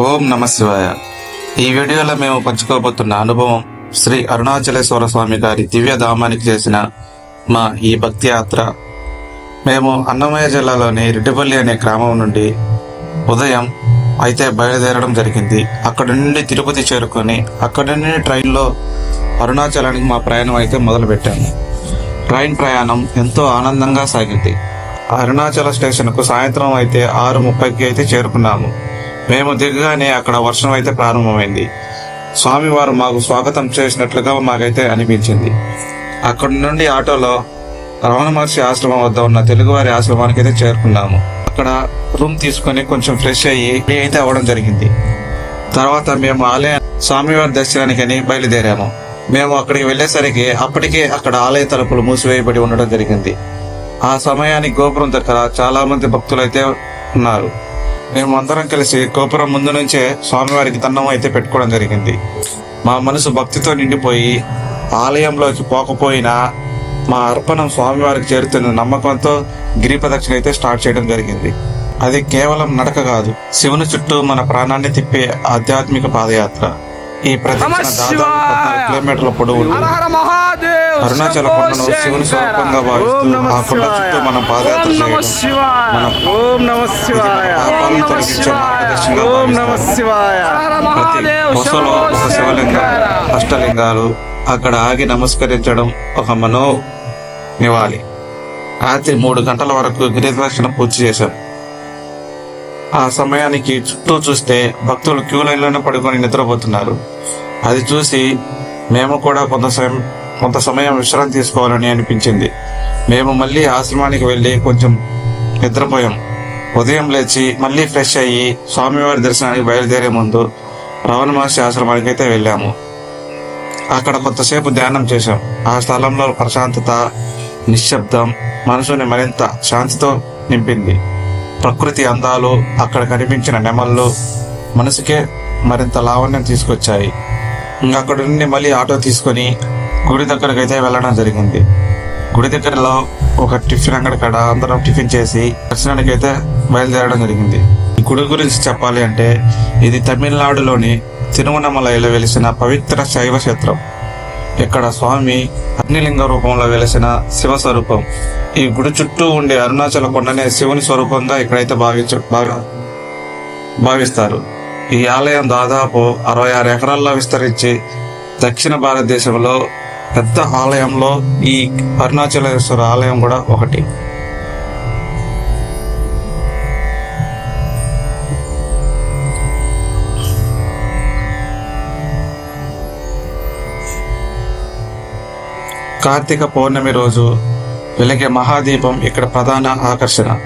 ఓం నమ శివాయ. ఈ వీడియోలో మేము పంచుకోబోతున్న అనుభవం శ్రీ అరుణాచలేశ్వర స్వామి గారి దివ్య ధామానికి చేసిన మా ఈ భక్తి యాత్ర. మేము అన్నమయ్య జిల్లాలోని రెడ్డిపల్లి అనే గ్రామం నుండి ఉదయం అయితే బయలుదేరడం జరిగింది. అక్కడి నుండి తిరుపతి చేరుకొని అక్కడి నుండి ట్రైన్లో అరుణాచలానికి మా ప్రయాణం అయితే మొదలుపెట్టాము. ట్రైన్ ప్రయాణం ఎంతో ఆనందంగా సాగింది. అరుణాచల స్టేషన్కు సాయంత్రం అయితే ఆరు ముప్పైకి అయితే చేరుకున్నాము. మేము దిగగానే అక్కడ వర్షం అయితే ప్రారంభమైంది. స్వామివారు మాకు స్వాగతం చేసినట్లుగా మాకైతే అనిపించింది. అక్కడి నుండి ఆటోలో రమణ మహర్షి ఆశ్రమం వద్ద ఉన్న తెలుగువారి ఆశ్రమానికి అయితే చేరుకున్నాము. అక్కడ రూమ్ తీసుకొని కొంచెం ఫ్రెష్ అయ్యి అయితే అవ్వడం జరిగింది. తర్వాత మేము ఆలయ స్వామివారి దర్శనానికి అని బయలుదేరాము. మేము అక్కడికి వెళ్ళేసరికి అప్పటికే అక్కడ ఆలయ తలుపులు మూసివేయబడి ఉండడం జరిగింది. ఆ సమయానికి గోపురం దగ్గర చాలా మంది భక్తులు అయితే ఉన్నారు. మేము అందరం కలిసి గోపురం ముందు నుంచే స్వామివారికి దండం అయితే పెట్టుకోవడం జరిగింది. మా మనసు భక్తితో నిండిపోయి ఆలయంలోకి పోకపోయినా మా అర్పణం స్వామివారికి చేరుతున్న నమ్మకంతో గిరి ప్రదక్షిణ అయితే స్టార్ట్ చేయడం జరిగింది. అది కేవలం నడక కాదు శివుని చుట్టూ మన ప్రాణాన్ని తిప్పే ఆధ్యాత్మిక పాదయాత్ర. ఈ ప్రదక్షిణ దాదాపు పద్నాలుగు కిలోమీటర్ల పొడవు అరుణాచల కొండను శివుని స్వరూపంగా భావిస్తూ ఆ కొండ చుట్టూ మనం పాదయాత్ర చేయడం. మన ఓం నమ శివాయ. పాపాలను తొలగించే మార్గదర్శనంగా ఓం నమ భావిస్తారు. శివాయ. ప్రతి కొసలో ఒక శివలింగం అష్టలింగాలు అక్కడ ఆగి నమస్కరించడం ఒక మనో నివాలి రాత్రి మూడు గంటల వరకు గిరిదర్శన పూర్తి చేశాం ఆ సమయానికి చుట్టూ చూస్తే భక్తులు క్యూ లైన్లోనే పడుకొని నిద్రపోతున్నారు. అది చూసి మేము కూడా కొంత సమయం కొంత సమయం విశ్రాంతి తీసుకోవాలని అనిపించింది. మేము మళ్ళీ ఆశ్రమానికి వెళ్ళి కొంచెం నిద్రపోయాం. ఉదయం లేచి మళ్ళీ ఫ్రెష్ అయ్యి స్వామివారి దర్శనానికి బయలుదేరే ముందు రవణ మహర్షి ఆశ్రమానికి అయితే వెళ్ళాము. అక్కడ కొంతసేపు ధ్యానం చేశాం. ఆ స్థలంలో ప్రశాంతత నిశ్శబ్దం మనసుని మరింత శాంతితో నింపింది. ప్రకృతి అందాలు అక్కడ కనిపించిన నెమళ్ళు మనసుకే మరింత లావణ్యం తీసుకొచ్చాయి. ఇంకా అక్కడ నుండి మళ్ళీ ఆటో తీసుకొని గుడి దగ్గరకు అయితే వెళ్ళడం జరిగింది. గుడి దగ్గరలో ఒక టిఫిన్ అంగడి కాడ అందరం టిఫిన్ చేసి దర్శనానికి అయితే బయలుదేరడం జరిగింది. ఈ గుడి గురించి చెప్పాలి అంటే ఇది తమిళనాడులోని తిరువణమలైలో వెలిసిన పవిత్ర శైవ క్షేత్రం. ఇక్కడ స్వామి అగ్నిలింగ రూపంలో వెలిసిన శివ స్వరూపం. ఈ గుడి చుట్టూ ఉండే అరుణాచల కొండనే శివుని స్వరూపంగా ఇక్కడైతే భావించ భావి- భావిస్తారు. ఈ ఆలయం దాదాపు అరవై ఆరు ఎకరాల్లో విస్తరించి దక్షిణ భారతదేశంలో పెద్ద ఆలయంలో ఈ అరుణాచలేశ్వర ఆలయం కూడా ఒకటి. కార్తీక పౌర్ణమి రోజు వెలిగే మహాదీపం ఇక్కడ ప్రధాన ఆకర్షణ.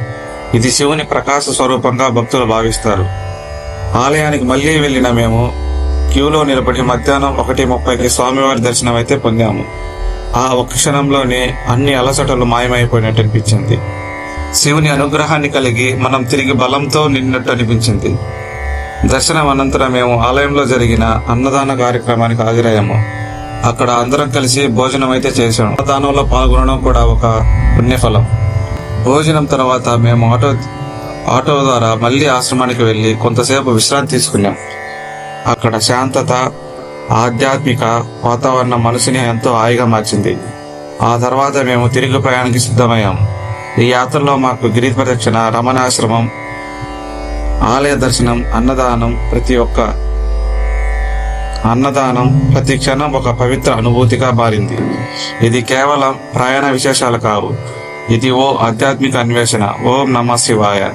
ఇది శివుని ప్రకాశ స్వరూపంగా భక్తులు భావిస్తారు. ఆలయానికి మళ్ళీ వెళ్ళిన మేము క్యూలో నిలబడి మధ్యాహ్నం ఒకటి ముప్పైకి స్వామివారి దర్శనం అయితే పొందాము. ఆ ఒక క్షణంలోనే అన్ని అలసటలు మాయమైపోయినట్టు అనిపించింది. శివుని అనుగ్రహాన్ని కలిగి మనం తిరిగి బలంతో నిన్నట్టు అనిపించింది. దర్శనం అనంతరం మేము ఆలయంలో జరిగిన అన్నదాన కార్యక్రమానికి హాజరయ్యాము. అక్కడ అందరం కలిసి భోజనం అయితే చేశాము అన్నదానంలో పాల్గొనడం కూడా ఒక పుణ్యఫలం. భోజనం తర్వాత మేము ఆటో ఆటో ద్వారా మళ్ళీ ఆశ్రమానికి వెళ్ళి కొంతసేపు విశ్రాంతి తీసుకున్నాం. అక్కడ శాంతత ఆధ్యాత్మిక వాతావరణం మనసుని ఎంతో హాయిగా మార్చింది. ఆ తర్వాత మేము తిరిగి ప్రయాణానికి సిద్ధమయ్యాం. ఈ యాత్రలో మాకు గిరి ప్రదక్షిణ రమణాశ్రమం ఆలయ దర్శనం అన్నదానం ప్రతి ఒక్క అన్నదానం ప్రతి క్షణం ఒక పవిత్ర అనుభూతిగా మారింది. ఇది కేవలం ప్రయాణ విశేషాలు కావు. ఇది ఓ ఆధ్యాత్మిక అన్వేషణ. ఓం నమ శివాయ.